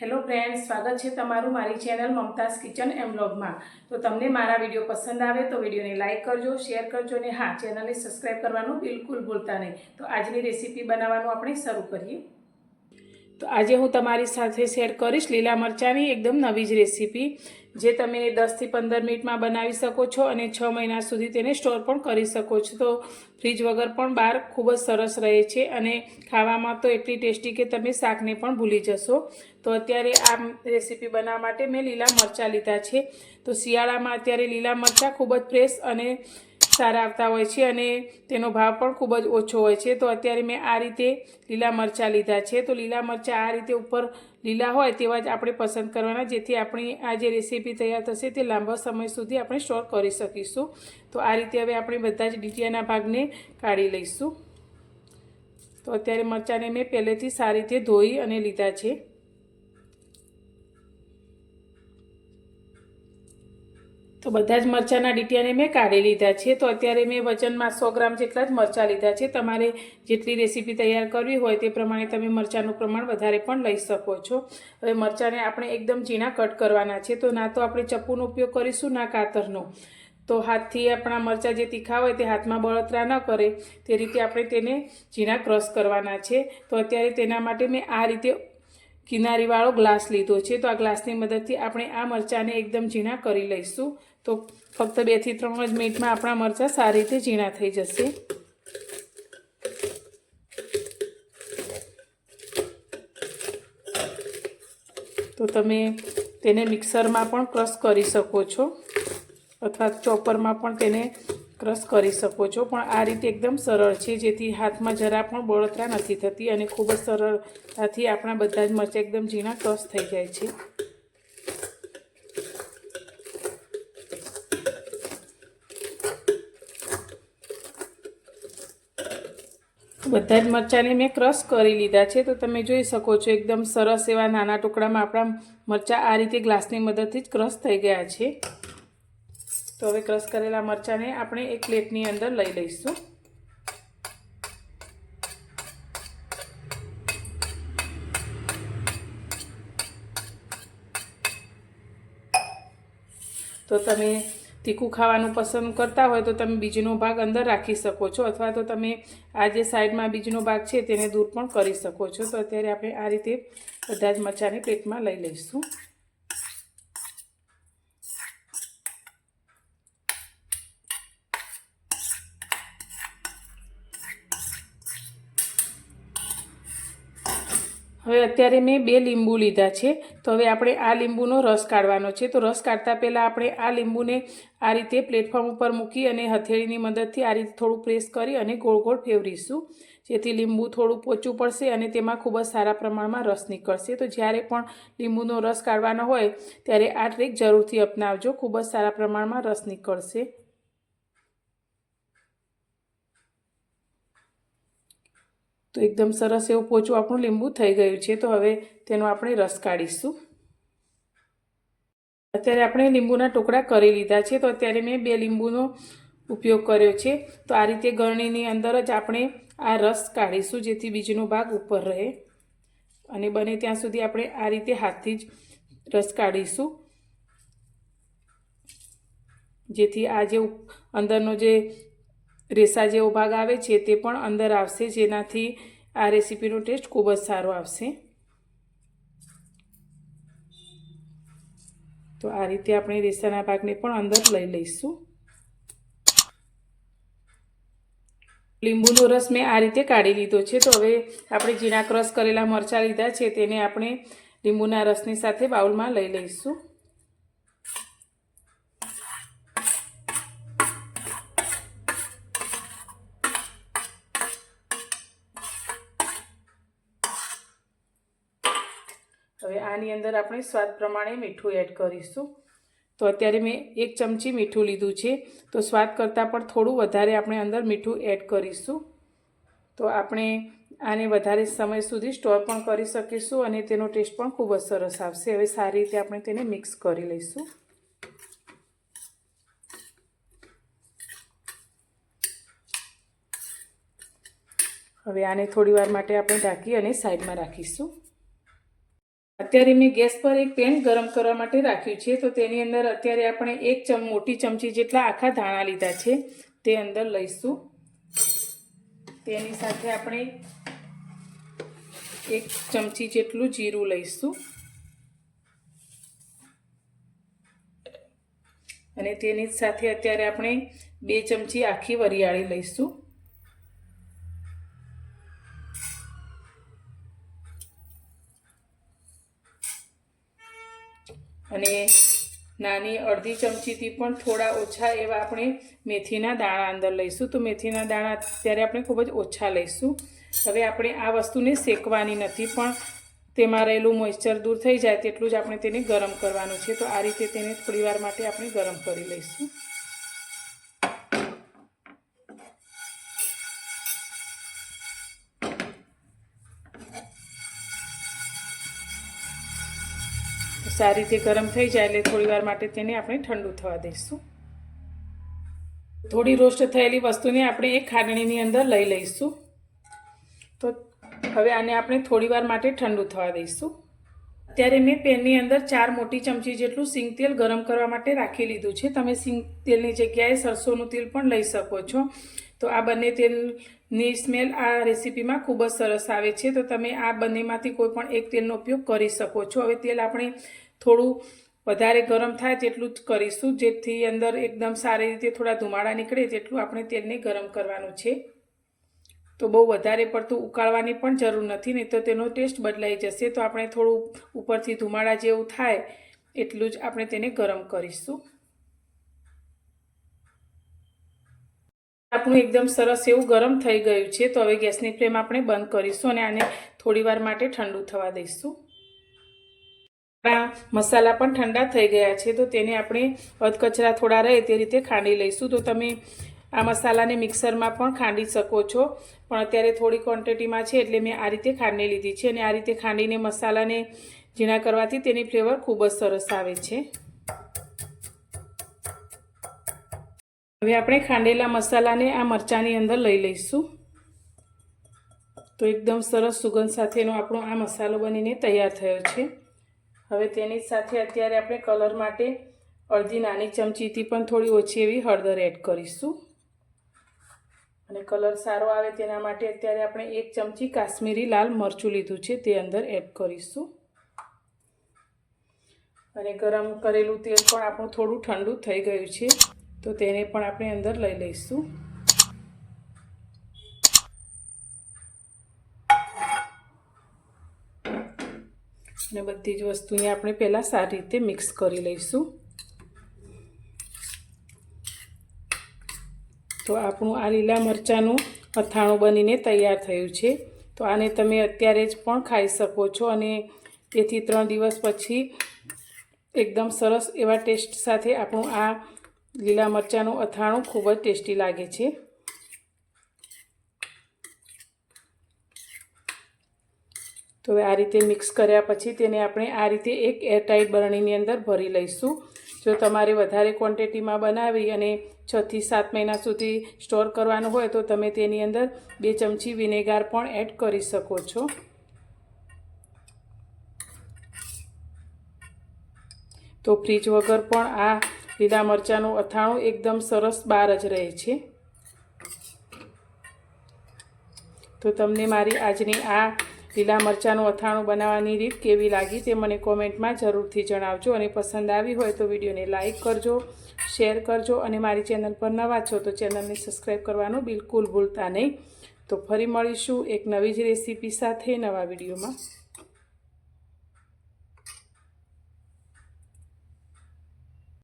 Hello friends, સ્વાગત છે તમારું મારી ચેનલ મમતાઝ કિચન એમ બ્લોગમાં તો તમને મારા વીડિયો પસંદ આવે તો વિડીયોને લાઇક કરજો, શેર કરજો અને હા, ચેનલને સબસ્ક્રાઈબ કરવાનું બિલકુલ ભૂલતા નહીં. તો આજની રેસીપી બનાવવાનું આપણે શરૂ કરીએ. તો આજે હું તમારી સાથે શેર કરીશ લીલા મરચાંની એકદમ નવી જ રેસીપી, જે તમે દસથી પંદર મિનિટમાં બનાવી શકો છો અને છ મહિના સુધી તેને સ્ટોર પણ કરી શકો છો. તો ફ્રીજ વગર પણ બહાર ખૂબ જ સરસ રહે છે અને ખાવામાં તો એટલી ટેસ્ટી કે તમે શાકને પણ ભૂલી જશો. તો અત્યારે આ રેસીપી બનાવવા માટે મેં લીલા મરચાં લીધા છે. તો શિયાળામાં અત્યારે લીલા મરચાં ખૂબ જ ફ્રેશ અને સારા આવતા હોય છે અને તેનો ભાવ પણ ખૂબ જ ઓછો હોય છે. તો અત્યારે મેં આ રીતે લીલા મરચાં લીધા છે. તો લીલા મરચાં આ રીતે ઉપર લીલા હોય તેવા જ આપણે પસંદ કરવાના, જેથી આપણી આ જે રેસીપી તૈયાર થશે તે લાંબા સમય સુધી આપણે સ્ટોર કરી શકીશું. તો આ રીતે હવે આપણે બધા જ ડીટીયાના ભાગને કાઢી લઈશું. તો અત્યારે મરચાંને મેં પહેલેથી સારી રીતે ધોઈ અને લીધા છે. તો બધા જ મરચાંના ડીટીયાને મેં કાઢી લીધા છે. તો અત્યારે મેં વજનમાં સો ગ્રામ જેટલા જ મરચાં લીધા છે. તમારે જેટલી રેસીપી તૈયાર કરવી હોય તે પ્રમાણે તમે મરચાંનું પ્રમાણ વધારે પણ લઈ શકો છો. હવે મરચાંને આપણે એકદમ ઝીણા કટ કરવાના છે. તો ના તો આપણે ચપ્પુનો ઉપયોગ કરીશું, ના કાતરનો. તો હાથથી આપણા મરચાં જે તીખા હોય તે હાથમાં બળતરા ન કરે. તે રીતે આપણે તેને ઝીણા ક્રશ કરવાના છે. તો અત્યારે તેના માટે મેં આ રીતે કિનારીવાળો ગ્લાસ લીધો છે. તો આ ગ્લાસની મદદથી આપણે આ મરચાંને એકદમ ઝીણા કરી લઈશું. તો ફક્ત બેથી ત્રણ જ મિનિટમાં આપણા મરચાં સારી રીતે ઝીણા થઈ જશે. તો તમે તેને મિક્સરમાં પણ ક્રશ કરી શકો છો, અથવા ચોપરમાં પણ તેને ક્રશ કરી શકો છો. પણ આ રીતે એકદમ સરળ છે, જેથી હાથમાં જરા પણ બળતરા નથી થતી અને ખૂબ જ સરળતાથી આપણા બધા જ મરચાં એકદમ ઝીણા ક્રશ થઈ જાય છે. બધા જ મરચાંને મેં ક્રશ કરી લીધા છે. તો તમે જોઈ શકો છો, એકદમ સરસ એવા નાના ટુકડામાં આપણા મરચાં આ રીતે ગ્લાસની મદદથી જ ક્રશ થઈ ગયા છે. તો હવે ક્રશ કરેલા મરચાંને આપણે એક પ્લેટની અંદર લઈ લઈશું. તો તમે તીખું ખાવાનું પસંદ કરતા હોય તો તમે બીજનો ભાગ અંદર રાખી શકો છો અથવા તો તમે આ જે સાઈડમાં બીજનો ભાગ છે તેને દૂર પણ કરી શકો છો. તો અત્યારે આપણે આ રીતે બધા જ મરચાંને પ્લેટમાં લઈ લઈશું. હવે અત્યારે મેં બે લીંબુ લીધા છે. તો હવે આપણે આ લીંબુનો રસ કાઢવાનો છે. તો રસ કાઢતા પહેલાં આપણે આ લીંબુને આ રીતે પ્લેટફોર્મ ઉપર મૂકી અને હથેળીની મદદથી આ રીતે થોડું પ્રેસ કરી અને ગોળ ગોળ ફેવરીશું. જેથી લીંબુ થોડું પોચું પડશે અને તેમાં ખૂબ જ સારા પ્રમાણમાં રસ નીકળશે. તો જ્યારે પણ લીંબુનો રસ કાઢવાનો હોય, ત્યારે આ ટ્રીક જરૂરથી અપનાવજો. ખૂબ જ સારા પ્રમાણમાં રસ નીકળશે. તો એકદમ સરસ એવું પોચું આપણું લીંબુ થઈ ગયું છે. તો હવે તેનો આપણે રસ કાઢીશું. અત્યારે આપણે લીંબુના ટુકડા કરી લીધા છે. તો અત્યારે મેં બે લીંબુનો ઉપયોગ કર્યો છે. તો આ રીતે ગરણીની અંદર જ આપણે આ રસ કાઢીશું, જેથી બીજનો ભાગ ઉપર રહે. અને બને ત્યાં સુધી આપણે આ રીતે હાથથી જ રસ કાઢીશું. જેથી આ જે અંદરનો જે રેસા જેવો ભાગ આવે છે તે પણ અંદર આવશે. જેનાથી આ રેસીપીનો ટેસ્ટ ખૂબ જ સારો આવશે. તો આ રીતે આપણે રેસાના ભાગને પણ અંદર લઈ લઈશું. લીંબુનો રસ મેં આ રીતે કાઢી લીધો છે. તો હવે આપણે ઝીણા ક્રશ કરેલા મરચાં લીધા છે તેને આપણે લીંબુના રસની સાથે બાઉલમાં લઈ લઈશું. હવે આની અંદર આપણે સ્વાદ પ્રમાણે મીઠું એડ કરીશું. તો અત્યારે મેં એક ચમચી મીઠું લીધું છે. તો સ્વાદ કરતાં પણ થોડું વધારે આપણે અંદર મીઠું એડ કરીશું. તો આપણે આને વધારે સમય સુધી સ્ટોર પણ કરી શકીશું અને તેનો ટેસ્ટ પણ ખૂબ જ સરસ આવશે. હવે સારી રીતે આપણે તેને મિક્સ કરી લઈશું. હવે આને થોડી માટે આપણે ઢાંકી અને સાઈડમાં રાખીશું. અત્યારે મેં ગેસ પર એક પેન ગરમ કરવા માટે રાખ્યું છે. તો તેની અંદર અત્યારે આપણે એક ચમ, મોટી ચમચી જેટલા આખા ધાણા લીધા છે. તે અંદર લઈશું. તેની સાથે આપણે એક ચમચી જેટલું જીરું લઈશું. અને તેની સાથે અત્યારે આપણે બે ચમચી આખી વરિયાળી લઈશું. અને નાની અડધી ચમચીથી પણ થોડા ઓછા એવા આપણે મેથીના દાણા અંદર લઈશું. તો મેથીના દાણા ત્યારે આપણે ખૂબ જ ઓછા લઈશું. હવે આપણે આ વસ્તુને શેકવાની નથી, પણ તેમાં રહેલું મોઇશ્ચર દૂર થઈ જાય તેટલું જ આપણે તેને ગરમ કરવાનું છે. તો આ રીતે તેને થોડીવાર માટે આપણે ગરમ કરી લઈશું. સારી રીતે ગરમ થઈ જાય એટલે થોડીવાર માટે તેને આપણે ઠંડુ થવા દઈશું. થોડી રોસ્ટ થયેલી વસ્તુને આપણે એક ખાંડણીની અંદર લઈ લઈશું. તો હવે આને આપણે થોડીવાર માટે ઠંડુ થવા દઈશું. અત્યારે મેં પેનની અંદર ચાર મોટી ચમચી જેટલું સિંગ તેલ ગરમ કરવા માટે રાખી લીધું છે. તમે સિંગ તેલની જગ્યાએ સરસોનું તેલ પણ લઈ શકો છો. તો આ બંને તેલની સ્મેલ આ રેસીપીમાં ખૂબ જ સરસ આવે છે. તો તમે આ બંનેમાંથી કોઈ પણ એક તેલનો ઉપયોગ કરી શકો છો. હવે તેલ આપણે થોડું વધારે ગરમ થાય તેટલું જ કરીશું, જેથી અંદર એકદમ સારી રીતે થોડા ધુમાડા નીકળે તેટલું આપણે તેલને ગરમ કરવાનું છે. તો બહુ વધારે પડતું ઉકાળવાની પણ જરૂર નથી, નહીં તો તેનો ટેસ્ટ બદલાઈ જશે. તો આપણે થોડું ઉપરથી ધુમાડા જેવું થાય એટલું જ આપણે તેને ગરમ કરીશું. આપણું એકદમ સરસ એવું ગરમ થઈ ગયું છે, તો હવે ગેસની ફ્લેમ આપણે બંધ કરીશું અને આને થોડીવાર માટે ઠંડુ થવા દઈશું. મસાલા પણ ઠંડા થઈ ગયા છે, તો તેને આપણે અધકચરા થોડા રહે તે રીતે ખાંડી લઈશું. તો તમે આ મસાલાને મિક્સરમાં પણ ખાંડી શકો છો. પણ અત્યારે થોડી ક્વોન્ટિટીમાં છે, એટલે મેં આ રીતે ખાંડી લીધી છે અને આ રીતે ખાંડીને મસાલાને ઝીણા કરવાથી તેની ફ્લેવર ખૂબ જ સરસ આવે છે. હવે આપણે ખાંડેલા મસાલાને આ મરચાંની અંદર લઈ લઈશું. તો એકદમ સરસ સુગંધ સાથેનો આપણો આ મસાલો બનીને તૈયાર થયો છે. હવે તેની સાથે અત્યારે આપણે કલર માટે અડધી નાની ચમચીથી પણ થોડી ઓછી એવી હળદર એડ કરીશું. અને કલર સારો આવે તેના માટે અત્યારે આપણે એક ચમચી કાશ્મીરી લાલ મરચું લીધું છે તે અંદર એડ કરીશું. અને ગરમ કરેલું તેલ પણ આપણું થોડું ઠંડુ થઈ ગયું છે, તો તેને પણ આપણે અંદર લઈ લઈશું. અને બધી જ વસ્તુને આપણે પહેલાં સારી રીતે મિક્સ કરી લઈશું. તો આપણું આ લીલા મરચાંનું અથાણું બનીને તૈયાર થયું છે. તો આને તમે અત્યારે જ પણ ખાઈ શકો છો અને તેથી ત્રણ દિવસ પછી એકદમ સરસ એવા ટેસ્ટ સાથે આપણું આ લીલા મરચાંનું અથાણું ખૂબ જ ટેસ્ટી લાગે છે. તો હવે આ રીતે મિક્સ કર્યા પછી તેને આપણે આ રીતે એક એરટાઈટ બરણીની અંદર ભરી લઈશું. જો તમારે વધારે ક્વોન્ટિટીમાં બનાવી અને છથી સાત મહિના સુધી સ્ટોર કરવાનું હોય તો તમે તેની અંદર બે ચમચી વિનેગાર પણ એડ કરી શકો છો. તો ફ્રીજ વગર પણ આ લીલા મરચાંનું અથાણું એકદમ સરસ બહાર જ રહે છે. તો તમને મારી આજની આ લીલા મરચાંનું અથાણું બનાવવાની રીત કેવી લાગી તે મને કોમેન્ટમાં જરૂરથી જણાવજો અને પસંદ આવી હોય તો વિડીયોને લાઇક કરજો, શેર કરજો અને મારી ચેનલ પર નવા છો તો ચેનલને સબસ્ક્રાઈબ કરવાનું બિલકુલ ભૂલતા નહીં. તો ફરી મળીશું એક નવી જ રેસીપી સાથે નવા વિડીયોમાં.